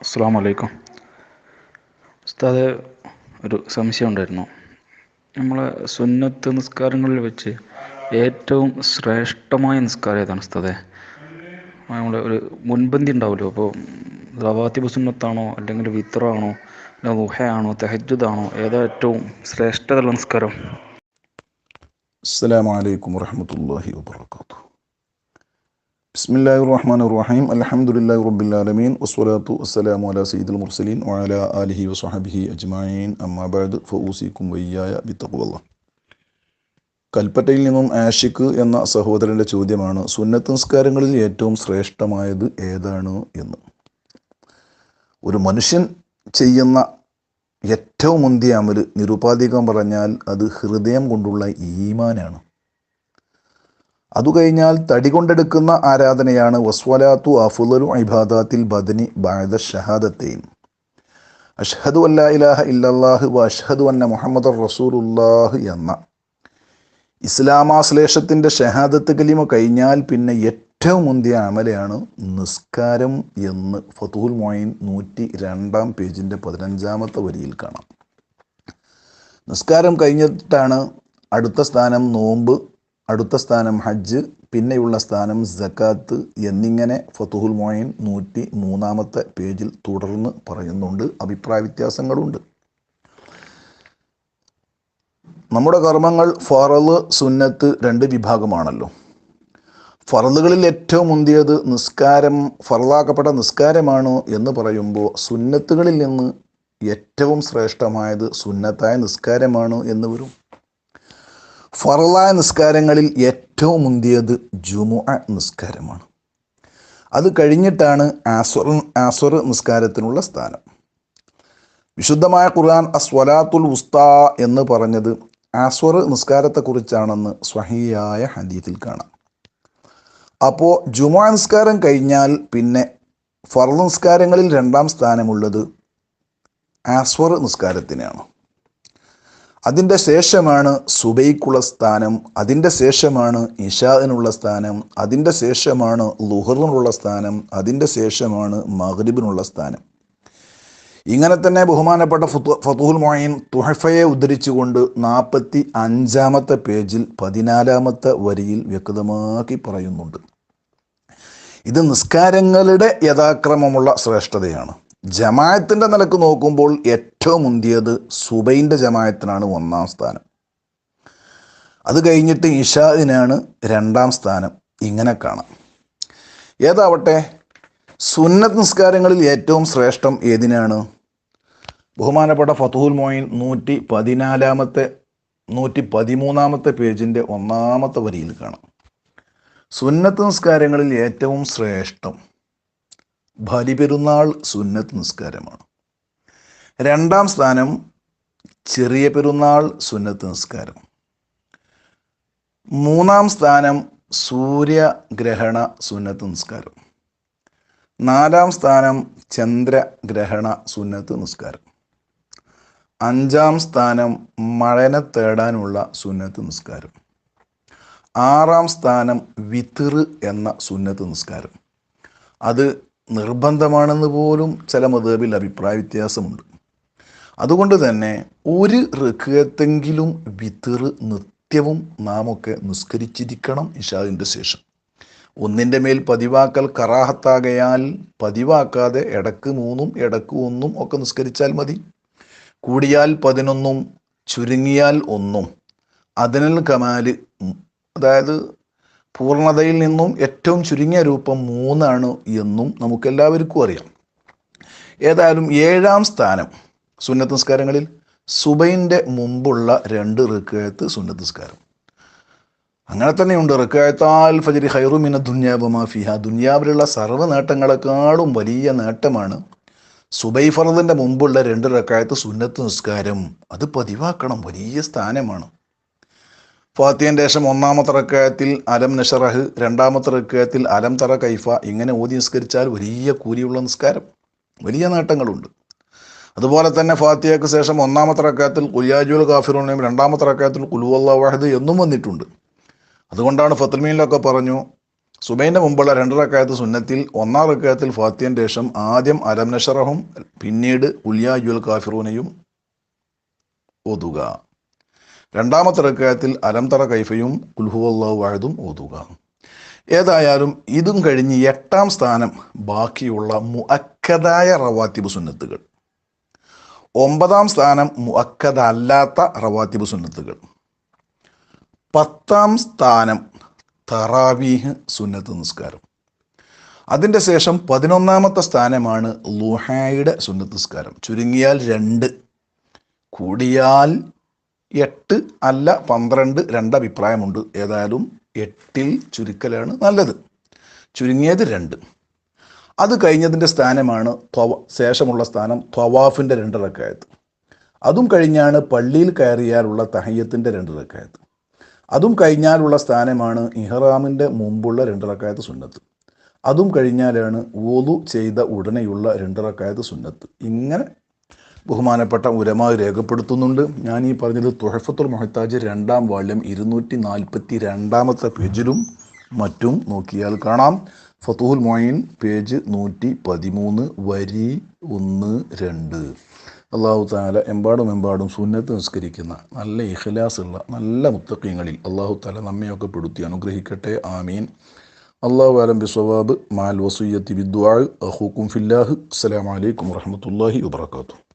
അസ്സാം വലൈക്കും ഉസ്താദ് ഒരു സംശയം ഉണ്ടായിരുന്നു. നമ്മളെ സുന്നത്ത് നിസ്കാരങ്ങളിൽ വെച്ച് ഏറ്റവും ശ്രേഷ്ഠമായ നിസ്കാരം ഏതാണ് ഉസ്താദെ? നമ്മുടെ ഒരു മുൻപന്തി ഉണ്ടാവുമല്ലോ അപ്പോൾ റവാത്തിബ് സുന്നത്താണോ അല്ലെങ്കിൽ വിത്രാണോ അല്ലെങ്കിൽ ഉഹയാണോ തെഹജുദാണോ ഏതാ ഏറ്റവും ശ്രേഷ്ഠതയുള്ള നിസ്കാരം? അസ്സാം വലൈക്കും വാഹമത്തല്ലാഹി വാത്തു ബിസ്മില്ലാഹി റഹ്മാൻ റഹീം അലഹമുല്ലാ റബ്ബുല്ലാലമീൻ വസ്വലാത്തു വസ്സലാമു അല സീദുൽ മുർസലീൻ വഅല ആലിഹി വസ്വഹബിഹി അജ്മായീൻ അമ്മാബാദ് ഫഊസിക്കും വയ്യായ ബിത്തഖുവല്ല കൽപ്പറ്റയിൽ നിന്നും ആഷിഖ് എന്ന സഹോദരന്റെ ചോദ്യമാണ് സുന്നത്ത് നിസ്കാരങ്ങളിൽ ഏറ്റവും ശ്രേഷ്ഠമായത് ഏതാണ്? എന്ന്. ഒരു മനുഷ്യൻ ചെയ്യുന്ന ഏറ്റവും മുന്തിയ അമൽ നിരുപാധികം പറഞ്ഞാൽ അത് ഹൃദയം കൊണ്ടുള്ള ഈമാനാണ്. അതു കഴിഞ്ഞാൽ തടി കൊണ്ടെടുക്കുന്ന ആരാധനയാണ് വസ്വലാത്തു അഫുലു ഇബാദാത്തിൽ ബദനി ബാദ ഷഹാദത്തെയും അഷ്ഹദു അല്ലാ ഇലാഹ ഇല്ലാഹു വ അഷ്ഹദു അന്ന മുഹമ്മദ് റസൂലുല്ലാഹ് എന്ന. ഇസ്ലാമാശ്ലേഷത്തിന്റെ ഷഹാദത്ത് കലിമ കഴിഞ്ഞാൽ പിന്നെ ഏറ്റവും മുന്തിയ അമലയാണ് നിസ്കാരം എന്ന് ഫതുൽ മൊയിൻ നൂറ്റി രണ്ടാം പേജിന്റെ പതിനഞ്ചാമത്തെ വരിയിൽ കാണാം. നിസ്കാരം കഴിഞ്ഞിട്ടാണ് അടുത്ത സ്ഥാനം നോമ്പ് അടുത്ത സ്ഥാനം ഹജ്ജ് പിന്നെയുള്ള സ്ഥാനം ജക്കാത്ത് എന്നിങ്ങനെ ഫതുഹുൽ മോയിൻ നൂറ്റി മൂന്നാമത്തെ പേജിൽ തുടർന്ന് പറയുന്നുണ്ട്. അഭിപ്രായ വ്യത്യാസങ്ങളുണ്ട്. നമ്മുടെ കർമ്മങ്ങൾ ഫറൽ സുന്നത്ത് രണ്ട് വിഭാഗമാണല്ലോ. ഫറലുകളിൽ ഏറ്റവും മുന്തിയത് നിസ്കാരം ഫറലാക്കപ്പെട്ട നിസ്കാരമാണ് എന്ന് പറയുമ്പോൾ സുന്നത്തുകളിൽ നിന്ന് ഏറ്റവും ശ്രേഷ്ഠമായത് സുന്നത്തായ നിസ്കാരമാണ് എന്ന് വരും. ഫറലായ നിസ്കാരങ്ങളിൽ ഏറ്റവും മുന്തിയത് ജുമുഅ നിസ്കാരമാണ്. അത് കഴിഞ്ഞിട്ടാണ് ആസ്വർ ആസ്വർ നിസ്കാരത്തിനുള്ള സ്ഥാനം. വിശുദ്ധമായ ഖുർആൻ അസ്വലാത്തുൽ ഉസ്ത എന്ന് പറഞ്ഞത് ആസ്വർ നിസ്കാരത്തെക്കുറിച്ചാണെന്ന് സ്വഹിയായ ഹദീത്തിൽ കാണാം. അപ്പോൾ ജുമാ നിസ്കാരം കഴിഞ്ഞാൽ പിന്നെ ഫർദ് നിസ്കാരങ്ങളിൽ രണ്ടാം സ്ഥാനമുള്ളത് ആസ്വർ നിസ്കാരത്തിനാണ്. അതിന്റെ ശേഷമാണ് സുബൈക്കുള്ള സ്ഥാനം അതിന്റെ ശേഷമാണ് ഇഷാദിനുള്ള സ്ഥാനം അതിന്റെ ശേഷമാണ് ലുഹറിനുള്ള സ്ഥാനം അതിന്റെ ശേഷമാണ് മഹ്രിബിനുള്ള സ്ഥാനം. ഇങ്ങനെ തന്നെ ബഹുമാനപ്പെട്ട ഫതുഹുൽ മൊയ്ൻ തുഹഫയെ ഉദ്ധരിച്ചുകൊണ്ട് നാൽപ്പത്തി അഞ്ചാമത്തെ പേജിൽ പതിനാലാമത്തെ വരിയിൽ വ്യക്തമാക്കി പറയുന്നുണ്ട്. ഇത് നിസ്കാരങ്ങളുടെ യഥാക്രമമുള്ള ശ്രേഷ്ഠതയാണ്. ജമായത്തിന്റെ നിലയ്ക്ക് നോക്കുമ്പോൾ ഏറ്റവും മുന്തിയത് സുബൈന്റെ ജമായത്തിനാണ് ഒന്നാം സ്ഥാനം. അത് കഴിഞ്ഞിട്ട് ഇഷാദിനാണ് രണ്ടാം സ്ഥാനം. ഇങ്ങനെ കാണാം. ഏതാവട്ടെ സുന്നത്ത് നിസ്കാരങ്ങളിൽ ഏറ്റവും ശ്രേഷ്ഠം ഏതിനാണ്? ബഹുമാനപ്പെട്ട ഫതുഹുൽ മോയിൻ നൂറ്റി പതിനാലാമത്തെ നൂറ്റി പതിമൂന്നാമത്തെ പേജിന്റെ ഒന്നാമത്തെ വരിയിൽ കാണാം. സുന്നത്ത് നിസ്കാരങ്ങളിൽ ഏറ്റവും ശ്രേഷ്ഠം ബലിപെരുന്നാൾ സുന്നത്ത് നിസ്കാരമാണ്. രണ്ടാം സ്ഥാനം ചെറിയ പെരുന്നാൾ സുന്നത്ത് നിസ്കാരം. മൂന്നാം സ്ഥാനം സൂര്യഗ്രഹണ സുന്നത്ത് നിസ്കാരം. നാലാം സ്ഥാനം ചന്ദ്രഗ്രഹണ സുന്നത്ത് നിസ്കാരം. അഞ്ചാം സ്ഥാനം മഴനെ തേടാനുള്ള സുന്നത്ത് നിസ്കാരം. ആറാം സ്ഥാനം വിത്തിറ് എന്ന സുന്നത്ത് നിസ്കാരം. അത് നിർബന്ധമാണെന്ന് പോലും ചില മതേബിൽ അഭിപ്രായ വ്യത്യാസമുണ്ട്. അതുകൊണ്ട് തന്നെ ഒരു ഋഖത്തെങ്കിലും വിതിറ് നിത്യവും നാമൊക്കെ നിസ്കരിച്ചിരിക്കണം ഇഷാദിന്റെ ശേഷം. ഒന്നിന്റെ മേൽ പതിവാക്കൽ കറാഹത്താകയാൽ പതിവാക്കാതെ ഇടയ്ക്ക് മൂന്നും ഇടയ്ക്ക് ഒന്നും ഒക്കെ നിസ്കരിച്ചാൽ മതി. കൂടിയാൽ പതിനൊന്നും ചുരുങ്ങിയാൽ ഒന്നും. അതിനൽ കമാൽ അതായത് പൂർണതയിൽ നിന്നും ഏറ്റവും ചുരുങ്ങിയ രൂപം മൂന്നാണ് എന്നും നമുക്കെല്ലാവർക്കും അറിയാം. ഏതായാലും ഏഴാം സ്ഥാനം സുന്നത്ത് നിസ്കാരങ്ങളിൽ സുബൈന്റെ മുമ്പുള്ള രണ്ട് ഋക്കയത്ത് സുന്നത്ത് നിസ്കാരം അങ്ങനെ തന്നെയുണ്ട്. റിക്കായത്താൽ ഫജരി ഹൈറുമിന ദുന്യാബമാ ഫിഹ. ദുന്യാവിലുള്ള സർവ നേട്ടങ്ങളെക്കാളും വലിയ നേട്ടമാണ് സുബൈ ഫറദിന്റെ മുമ്പുള്ള രണ്ട് റക്കായത്ത് സുന്നത്ത് നിസ്കാരം അത് പതിവാക്കണം. വലിയ സ്ഥാനമാണ്. ഫാത്തിയന്റെ ശേഷം ഒന്നാമത്തെ റക്കായത്തിൽ അലം നഷറഹ് രണ്ടാമത്തെ റക്കായത്തിൽ അലം തറ കൈഫ ഇങ്ങനെ ഓതി നിസ്കരിച്ചാൽ വലിയ കൂലിയുള്ള നിസ്കാരം വലിയ നേട്ടങ്ങളുണ്ട്. അതുപോലെ തന്നെ ഫാത്തിയക്ക് ശേഷം ഒന്നാമത്തെ റക്കായത്തിൽ കുലിയാജുൽ കാഫിറുനെയും രണ്ടാമത്തെ റക്കായത്തിൽ കുലുവല്ല വാഹദ് എന്നും വന്നിട്ടുണ്ട്. അതുകൊണ്ടാണ് ഫത്തുൽമീനിലൊക്കെ പറഞ്ഞു സുബൈന്റെ മുമ്പുള്ള രണ്ട് റക്കായത്ത് സുന്നത്തിൽ ഒന്നാം റക്കായത്തിൽ ഫാത്തിയന്റെ ശേഷം ആദ്യം അലം നഷറഹും പിന്നീട് ഉലിയാജുൽ കാഫിറൂനയും ഓതുക. രണ്ടാമത്തെ റക്കായത്തിൽ അലംതറ കൈഫയും കുൽഹുവല്ലാഹു വാഴതും ഓതുക. ഏതായാലും ഇതും കഴിഞ്ഞ് എട്ടാം സ്ഥാനം ബാക്കിയുള്ള മുഅക്കതായ റവാത്തിബ് സുന്നത്തുകൾ. ഒമ്പതാം സ്ഥാനം മുഅക്കദ അല്ലാത്ത റവാത്തിബ് സുന്നത്തുകൾ. പത്താം സ്ഥാനം തറാവീഹ് സുന്നത്ത് നിസ്കാരം. അതിന്റെ ശേഷം പതിനൊന്നാമത്തെ സ്ഥാനമാണ് ലുഹായുടെ സുന്നത്ത് നിസ്കാരം. ചുരുങ്ങിയാൽ രണ്ട് കൂടിയാൽ എട്ട് അല്ല പന്ത്രണ്ട് രണ്ട് അഭിപ്രായമുണ്ട്. ഏതായാലും എട്ടിൽ ചുരുക്കലാണ് നല്ലത്. ചുരുങ്ങിയത് രണ്ട്. അത് കഴിഞ്ഞതിന്റെ സ്ഥാനമാണ് ത്വവ ശേഷമുള്ള സ്ഥാനം ത്വവാഫിന്റെ രണ്ട് റക്കായത്ത് അതും കഴിഞ്ഞാണ് പള്ളിയിൽ കയറിയാലുള്ള തഹയ്യത്തിന്റെ രണ്ട് റക്കായത്ത് അതും കഴിഞ്ഞാലുള്ള സ്ഥാനമാണ് ഇഹ്റാമിന്റെ മുമ്പുള്ള രണ്ട് റക്കായത്ത് സുന്നത്ത്. അതും കഴിഞ്ഞാലാണ് ഓതു ചെയ്ത ഉടനെയുള്ള രണ്ട് റക്കായത്ത് സുന്നത്ത്. ഇങ്ങനെ ബഹുമാനപ്പെട്ട ഉരമ രേഖപ്പെടുത്തുന്നുണ്ട്. ഞാൻ ഈ പറഞ്ഞത് തുഹഫത്തുൽ മൊഹത്താജ് രണ്ടാം വാല്യം ഇരുന്നൂറ്റി നാൽപ്പത്തി രണ്ടാമത്തെ പേജിലും മറ്റും നോക്കിയാൽ കാണാം. ഫത്തുഹുൽ മൊയിൻ പേജ് നൂറ്റി പതിമൂന്ന് വരി ഒന്ന് രണ്ട്. അള്ളാഹു താല എമ്പാടും എമ്പാടും സുന്നത്ത് നിസ്കരിക്കുന്ന നല്ല ഇഖ്ലാസുള്ള നല്ല മുത്തക്കീങ്ങളിൽ അള്ളാഹു താല നമ്മയൊക്കെ പെടുത്തി അനുഗ്രഹിക്കട്ടെ. ആമീൻ. അള്ളാഹു ആലം ബിസ്വബാബ് മാൽ വസുയ്യത്തി ബിദ്വാൾ അഹൂക്കും ഫില്ലാഹ്. അസ്സലാമലൈക്കും വറഹമത്തല്ലാഹി വബർക്കാത്തു